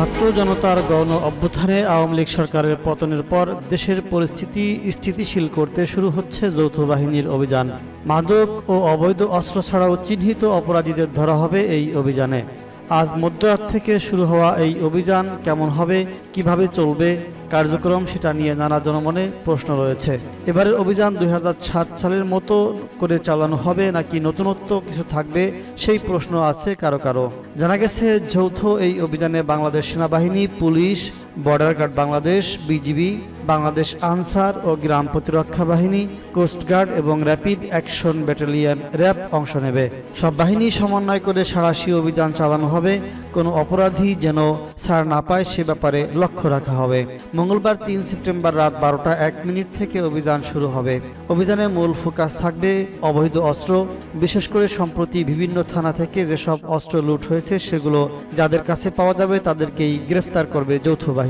ছাত্র জনতার গণ অভ্যুত্থানে আওয়ামী লীগ সরকারের পতনের পর দেশের পরিস্থিতি স্থিতিশীল করতে শুরু হচ্ছে যৌথ বাহিনীর অভিযান। মাদক ও অবৈধ অস্ত্র ছাড়াও চিহ্নিত অপরাধীদের ধরা হবে এই অভিযানে। আজ মধ্যরাত থেকে শুরু হওয়া এই অভিযান কেমন হবে, কীভাবে চলবে কার্যক্রম, সেটা নিয়ে নানা জনমনে প্রশ্ন রয়েছে। এবারের অভিযান দুই হাজার সাত সালের মতো করে চালানো হবে নাকি নতুনত্ব কিছু থাকবে, সেই প্রশ্ন আছে কারও কারও। জানা গেছে, যৌথ এই অভিযানে বাংলাদেশ সেনাবাহিনী, police border guard Bangladesh BGB Bangladesh Ansar ও গ্রাম প্রতিরক্ষা বাহিনী কোস্টগার্ড এবং র্যাপিড অ্যাকশন ব্যাটালিয়ন র্যাব অংশ নেবে। সব বাহিনী সমন্বয় করে সাঁড়াশি অভিযান চালানো হবে। কোনো অপরাধী যেন ছাড় না পায় সে ব্যাপারে লক্ষ্য রাখা হবে। মঙ্গলবার তিন সেপ্টেম্বর রাত বারোটা এক মিনিট থেকে অভিযান শুরু হবে। অভিযানে মূল ফোকাস থাকবে অবৈধ অস্ত্র, বিশেষ করে সম্প্রতি বিভিন্ন থানা থেকে যেসব অস্ত্র লুট হয়েছে সেগুলো যাদের কাছে পাওয়া যাবে তাদেরকেই গ্রেফতার করবে যৌথ বাহিনী।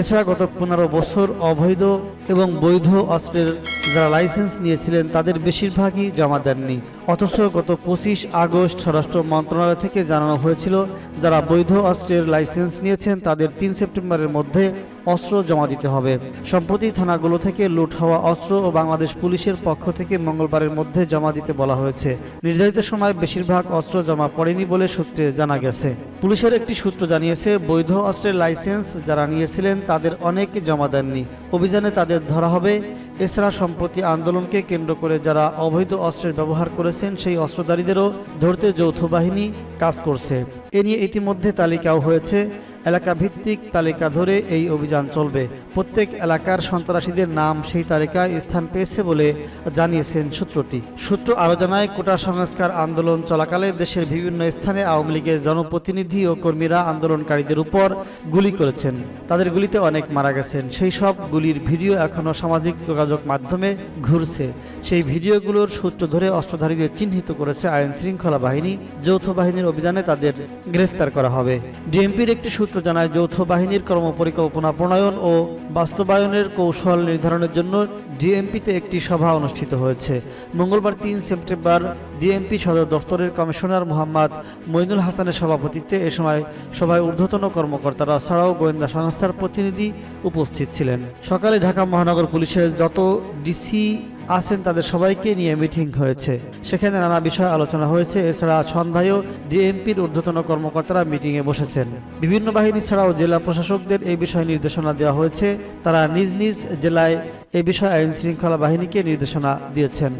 এছাড়া গত পনেরো বছর অবৈধ এবং বৈধ অস্ত্রের যারা লাইসেন্স নিয়েছিলেন, তাদের বেশিরভাগই জমা দেননি। অথচ গত পঁচিশ আগস্ট স্বরাষ্ট্র মন্ত্রণালয় থেকে জানানো হয়েছিল, যারা বৈধ অস্ত্রের লাইসেন্স নিয়েছেন তাদের তিন সেপ্টেম্বরের মধ্যে অস্ত্র জমা দিতে হবে। সম্প্রতি থানাগুলো থেকে লুট হওয়া অস্ত্র ও বাংলাদেশ পুলিশের পক্ষ থেকে মঙ্গলবারের মধ্যে জমা দিতে বলা হয়েছে। নির্ধারিত সময় বেশিরভাগ অস্ত্র জমা পড়েনি বলে সূত্রে জানা গেছে। পুলিশের একটি সূত্র জানিয়েছে, বৈধ অস্ত্রের লাইসেন্স যারা নিয়েছিলেন তাদের অনেকে জমা দেননি। অভিযানে তাদের ধরা হবে। এছাড়া সম্প্রতি আন্দোলনকে কেন্দ্র করে যারা অবৈধ অস্ত্রের ব্যবহার করেছেন, সেই অস্ত্রধারীদেরও ধরতে যৌথ বাহিনী কাজ করছে। এ নিয়ে ইতিমধ্যে তালিকাও হয়েছে। এলাকা ভিত্তিক তালিকা ধরে এই অভিযান চলবে। প্রত্যেক এলাকার সন্ত্রাসীদের নাম সেই তালিকায় স্থান পেয়েছে বলে জানিয়েছেন সূত্রটি। সূত্র আরও জানায়, কোটা সংস্কার আন্দোলন চলাকালে দেশের বিভিন্ন স্থানে আওয়ামী লীগের জনপ্রতিনিধি ও কর্মীরা আন্দোলনকারীদের উপর গুলি করেছেন। তাদের গুলিতে অনেক মারা গেছেন। সেই সব গুলির ভিডিও এখনও সামাজিক যোগাযোগ মাধ্যমে ঘুরছে। সেই ভিডিওগুলোর সূত্র ধরে অস্ত্রধারীদের চিহ্নিত করেছে আইন শৃঙ্খলা বাহিনী। যৌথ বাহিনীর অভিযানে তাদের গ্রেফতার করা হবে। ডিএমপির একটি সূত্র জানায়, যৌথ বাহিনীর কর্মপরিকল্পনা প্রণয়ন ও বাস্তবায়নের কৌশল নির্ধারণের জন্য ডিএমপিতে একটি সভা অনুষ্ঠিত হয়েছে। মঙ্গলবার তিন সেপ্টেম্বর ডিএমপি সদর দফতরের কমিশনার মোহাম্মদ মইনুল হাসানের সভাপতিত্বে এ সময় সভায় ঊর্ধ্বতন কর্মকর্তারা ছাড়াও গোয়েন্দা সংস্থার প্রতিনিধি উপস্থিত ছিলেন। সকালে ঢাকা মহানগর পুলিশের যত ডিসি আছেন তাদের সবাইকে নিয়ে মিটিং হয়েছে। সেখানে নানা বিষয় আলোচনা হয়েছে। এছাড়া সন্ধ্যায়ও ডিএমপির ঊর্ধ্বতন কর্মকর্তারা মিটিংয়ে বসেছেন। বিভিন্ন বাহিনী ছাড়াও জেলা প্রশাসকদের এই বিষয়ে নির্দেশনা দেওয়া হয়েছে। তারা নিজ নিজ জেলায় এ বিষয়ে আইন শৃঙ্খলা বাহিনীকে নির্দেশনা দিয়েছেন।